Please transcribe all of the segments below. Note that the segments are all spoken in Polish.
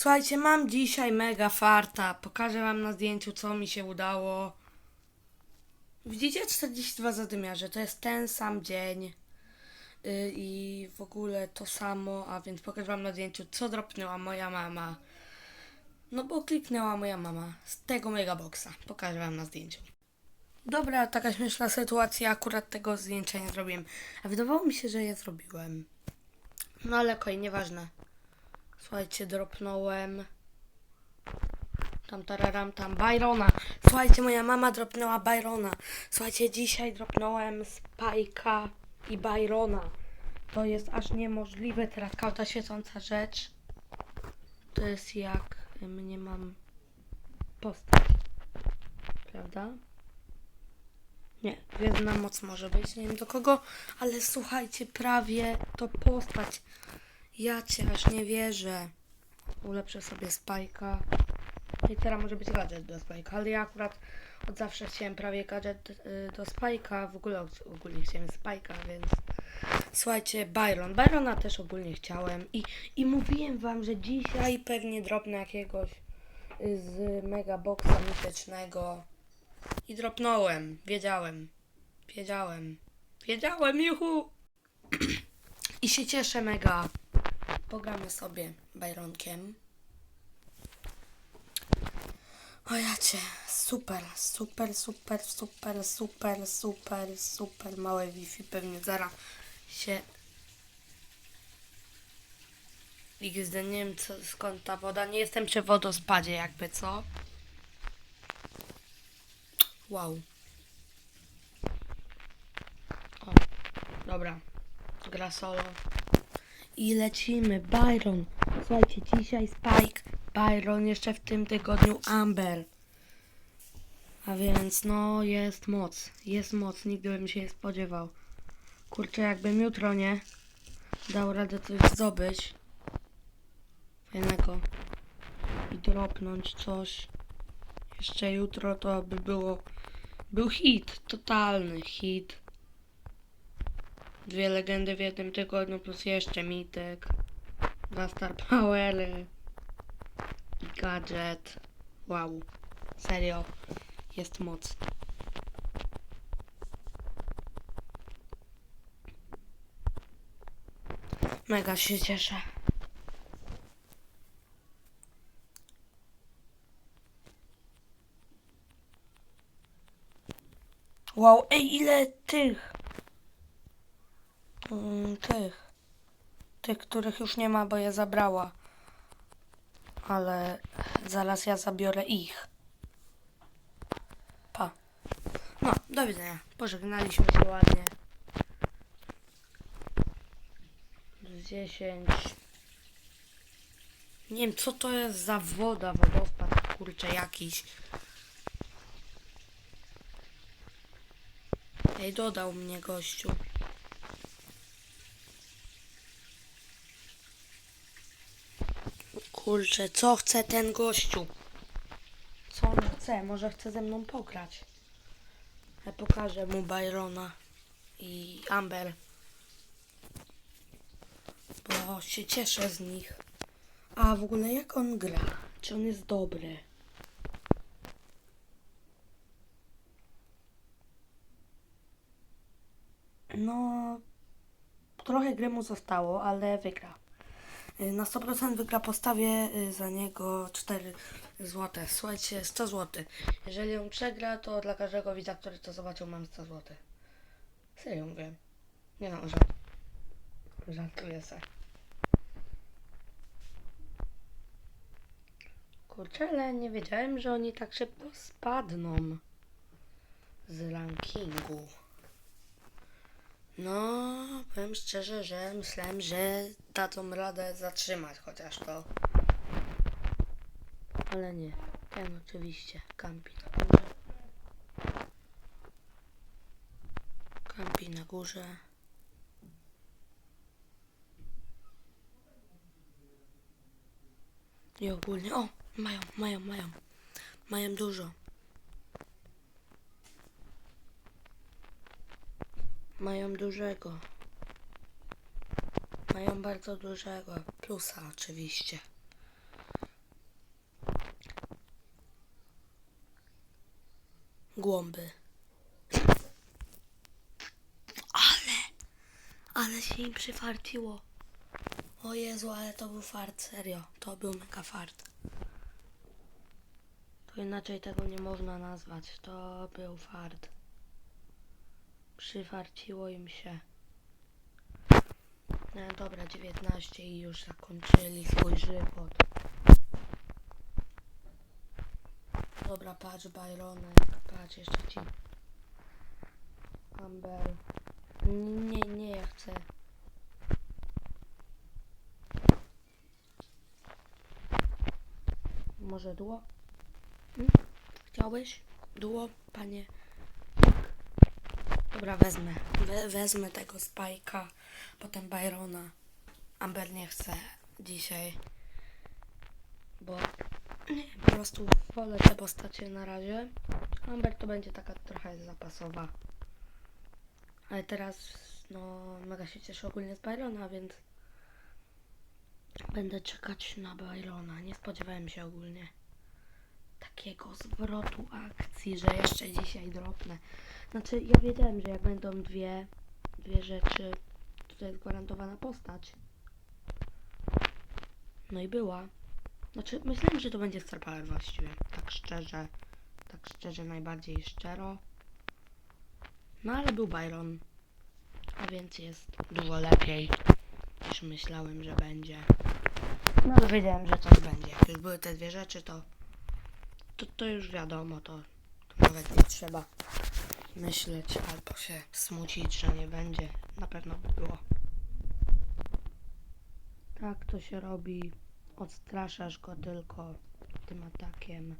Słuchajcie, mam dzisiaj mega farta. Pokażę wam na zdjęciu, co mi się udało. Widzicie 42 zadymiarze, to jest ten sam dzień. Yy, I w ogóle to samo, a więc pokażę wam na zdjęciu, co dropnęła moja mama. No bo kliknęła moja mama z tego megaboxa. Pokażę wam na zdjęciu. Dobra, taka śmieszna sytuacja, akurat tego zdjęcia nie zrobiłem. A wydawało mi się, że je zrobiłem. No ale okej, nieważne. Słuchajcie, dropnąłem. Tam tararam, tam Byrona. Słuchajcie, moja mama dropnęła Byrona. Słuchajcie, dzisiaj dropnąłem Spajka i Byrona. To jest aż niemożliwe. Teraz każda świecąca rzecz. To jest jak ym, nie mam postać. Prawda? Nie, jedna moc może być, nie wiem do kogo, ale słuchajcie, prawie to postać. Ja cię aż nie wierzę. Ulepszę sobie spajka. I teraz może być gadżet do spajka, ale ja akurat od zawsze chciałem prawie gadżet y, do spajka. W ogóle ogólnie chciałem spajka, więc słuchajcie, Byron. Byrona też ogólnie chciałem. I, i mówiłem wam, że dzisiaj pewnie dropnę jakiegoś y, z megaboxa mitycznego. I dropnąłem. Wiedziałem. Wiedziałem. Wiedziałem, juhu! I się cieszę mega. Pogramy sobie Byronkiem. O ja cię, super, super, super, super, super, super, super, małe Wi-Fi pewnie zaraz się... XD, nie wiem co, skąd ta woda, nie jestem przy wodospadzie jakby, co? Wow. O, dobra, gra solo. I lecimy. Byron. Słuchajcie, dzisiaj Spike. Byron jeszcze w tym tygodniu Amber. A więc no jest moc. Jest moc. Nigdy bym się nie spodziewał. Kurczę, jakbym jutro nie dał radę coś zdobyć. Fajnego. I dropnąć coś. Jeszcze jutro to by było... Był hit. Totalny hit. Dwie legendy w jednym tygodniu plus jeszcze mitek. Dwa star powery. I gadżet. Wow. Serio. Jest moc. Mega się cieszę. Wow, ej, ile tych tych. Tych, których już nie ma, bo je zabrała. Ale zaraz ja zabiorę ich. Pa. No, do widzenia. Pożegnaliśmy się ładnie. Z 10. Nie wiem, co to jest za woda, wodospad, kurczę, jakiś. Ej, dodał mnie gościu. Kurczę, co chce ten gościu? Co on chce? Może chce ze mną pograć. Ja pokażę mu Byrona i Amber. Bo się cieszę z nich. A w ogóle jak on gra? Czy on jest dobry? No, trochę gry mu zostało, ale wygra. Y, Na 100% wygra, postawię y, za niego 4 złote. Słuchajcie, 100 zł. Jeżeli on przegra, to dla każdego widza, który to zobaczył, mam 100 zł. Serio mówię. Nie no, żart. Żartuję se. Kurczę, ale nie wiedziałem, że oni tak szybko spadną z rankingu. No, powiem szczerze, że myślałem, że dadzą radę zatrzymać chociaż to. Ale nie. Ten oczywiście. Kampi na górze. Kampi na górze. I ogólnie. O! Mają, mają, mają. Mają dużo. mają dużego. Mają bardzo dużego. Plusa oczywiście. Głąby. Ale! Ale się im przyfartiło. O Jezu, ale to był fart, serio. To był mega fart. To inaczej tego nie można nazwać. To był fart. Przyfarciło im się. No dobra, 19 i już zakończyli swój żywot. Dobra, patrz Byronek, patrz jeszcze ci. Amber. Nie, nie, ja chcę. Może duo? Hmm? Chciałbyś? Duo, panie? Dobra, wezmę. We, wezmę tego Spajka, potem Byrona. Amber nie chce dzisiaj, bo nie, po prostu wolę te postacie na razie. Amber to będzie taka trochę zapasowa. Ale teraz, no, mega się cieszę ogólnie z Byrona, więc będę czekać na Byrona. Nie spodziewałem się ogólnie takiego zwrotu akcji, że jeszcze dzisiaj dropnę. Znaczy, ja wiedziałem, że jak będą dwie, dwie rzeczy, to jest gwarantowana postać. No i była. Znaczy, myślałem, że to będzie Star właściwie. Tak szczerze. Tak szczerze, najbardziej szczero. No ale był Byron. A więc jest dużo lepiej niż myślałem, że będzie. No ale wiedziałem, że coś będzie. Jak już były te dwie rzeczy, to to, to już wiadomo, to, nawet nie trzeba myśleć albo się smucić, że nie będzie. Na pewno by było. Tak to się robi. Odstraszasz go tylko tym atakiem.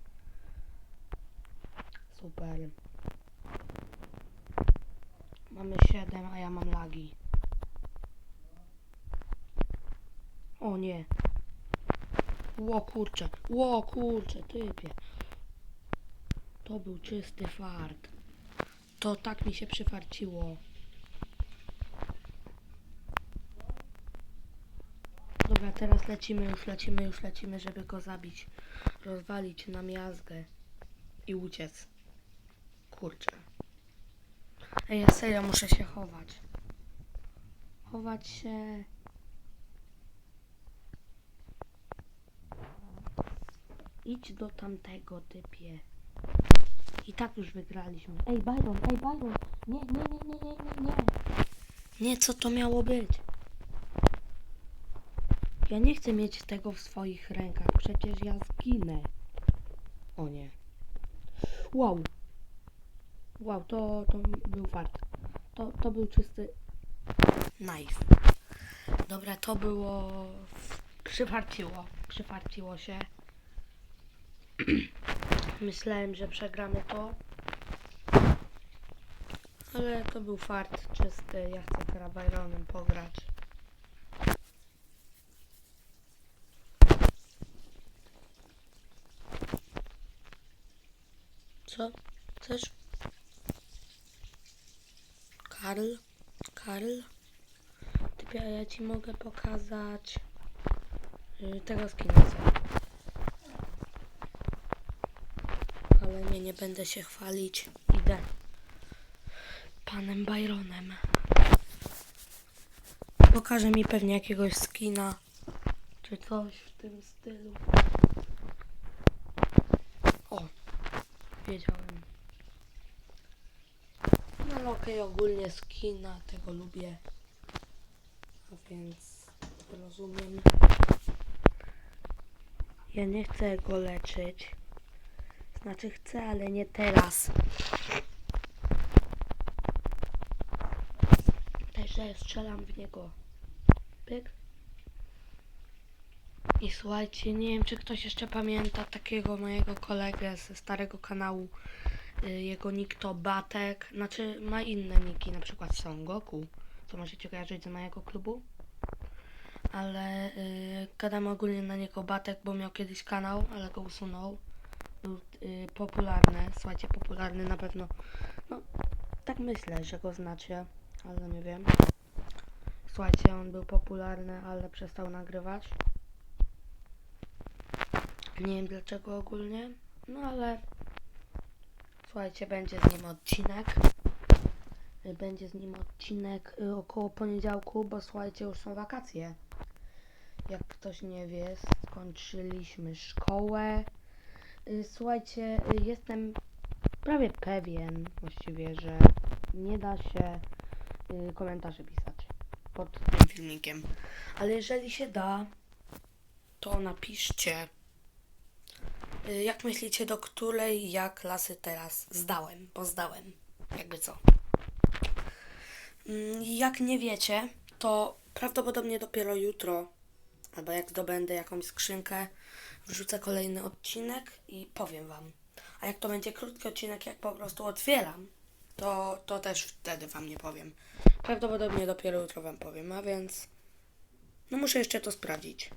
Super. Mamy 7, a ja mam lagi. O nie. Ło kurczę, ło kurczę, typie. To był czysty fart. To tak mi się przyfarciło. Dobra, teraz lecimy, już lecimy, już lecimy, żeby go zabić. Rozwalić na miazgę i uciec. Kurczę. Ej, ja serio muszę się chować. Chować się. Idź do tamtego typie. I tak już wygraliśmy. Ej, Byron, ej, Byron. Nie, nie, nie, nie, nie, nie, nie. Nie, co to miało być? Ja nie chcę mieć tego w swoich rękach. Przecież ja zginę. O nie. Wow. Wow, to, to był fart. To, to był czysty knife. Dobra, to było... Przyfarciło. Przyfarciło się. Myślałem, że przegramy to. Ale to był fart czysty. Ja chcę teraz Byronem pograć. Co? Chcesz? Karl? Karl? Typie, a ja ci mogę pokazać y, tego skina. co? Ale nie, będę się chwalić. Idę panem Byronem. Pokaże mi pewnie jakiegoś skina, czy coś w tym stylu. O, wiedziałem. No ale okej, ogólnie skina, tego lubię. A więc rozumiem. Ja nie chcę go leczyć. Znaczy chcę, ale nie teraz. Także strzelam w niego. Pyk. I słuchajcie, nie wiem czy ktoś jeszcze pamięta takiego mojego kolegę ze starego kanału. Y, Jego nick to Batek. Znaczy ma inne niki, na przykład Son Goku. Co możecie kojarzyć z mojego klubu. Ale y, gadamy ogólnie na niego Batek, bo miał kiedyś kanał, ale go usunął y, popularny, słuchajcie, popularny na pewno. No, tak myślę, że go znacie, ale nie wiem. Słuchajcie, on był popularny, ale przestał nagrywać. Nie wiem dlaczego ogólnie, no ale Słuchajcie, będzie z nim odcinek. Y, Będzie z nim odcinek y, około poniedziałku, bo słuchajcie, już są wakacje. Jak ktoś nie wie, skończyliśmy szkołę. Y, Słuchajcie, y, jestem prawie pewien właściwie, że nie da się y, komentarzy pisać pod tym filmikiem. Ale jeżeli się da, to napiszcie, jak myślicie, do której ja klasy teraz zdałem, bo zdałem, jakby co. Mm, Jak nie wiecie, to prawdopodobnie dopiero jutro, albo jak zdobędę jakąś skrzynkę, wrzucę kolejny odcinek i powiem wam. A jak to będzie krótki odcinek, jak po prostu otwieram, to, to też wtedy wam nie powiem. Prawdopodobnie dopiero jutro wam powiem, a więc no muszę jeszcze to sprawdzić.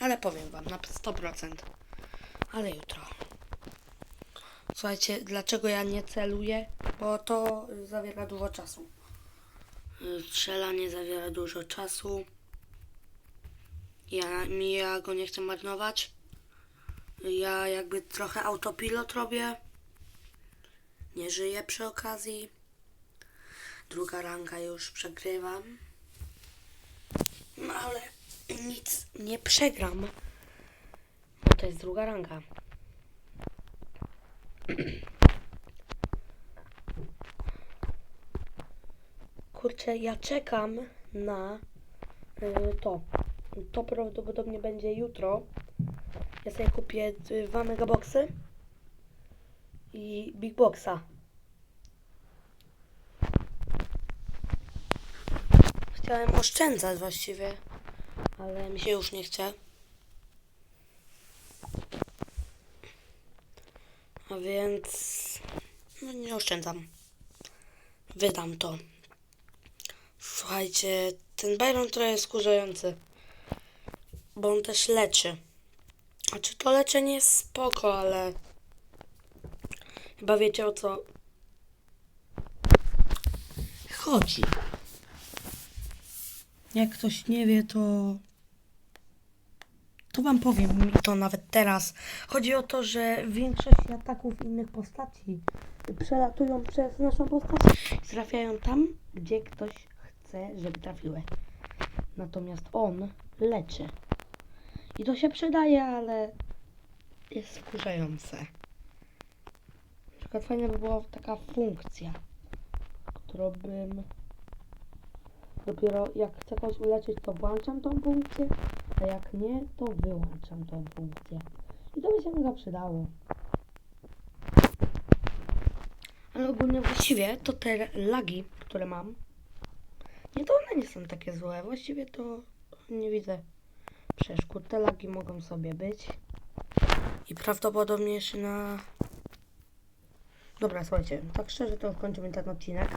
Ale powiem wam na 100%. Ale jutro. Słuchajcie, dlaczego ja nie celuję? Bo to zawiera dużo czasu. Strzelanie zawiera dużo czasu. Ja, ja go nie chcę marnować. Ja jakby trochę autopilot robię. Nie żyję przy okazji. Druga ranga już przegrywam. No ale nic nie przegram. Bo to jest druga ranga. Kurczę, ja czekam na y, to. To prawdopodobnie będzie jutro. Ja sobie kupię y, dwa megaboxy i big boxa. Chciałem oszczędzać właściwie, ale mi się już nie chce. A więc no nie oszczędzam. Wydam to. Słuchajcie, ten Byron trochę jest skurzający. Bo on też leczy. Znaczy to leczenie jest spoko, ale chyba wiecie o co chodzi. Jak ktoś nie wie, to to wam powiem to nawet teraz. Chodzi o to, że większość ataków innych postaci przelatują przez naszą postać trafiają tam, gdzie ktoś chce, żeby trafiły. Natomiast on leczy. I to się przydaje, ale jest wkurzające. Na przykład fajna by była taka funkcja, którą bym dopiero jak chcę kogoś uleczyć, to włączam tą funkcję, a jak nie, to wyłączam tą funkcję. I to by się mega przydało. Ale ogólnie właściwie to te lagi, które mam, nie to one nie są takie złe. Właściwie to nie widzę przeszkód. Te lagi mogą sobie być. I prawdopodobnie jeszcze na... Dobra, słuchajcie, tak szczerze to kończymy ten odcinek.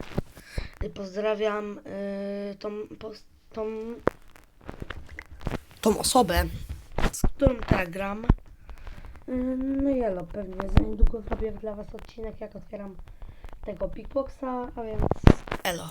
Pozdrawiam y, tą, pos, tą, tą osobę, z którą teraz gram. Y, no i elo, pewnie za niedługo zrobię dla Was odcinek, jak otwieram tego Big a więc elo.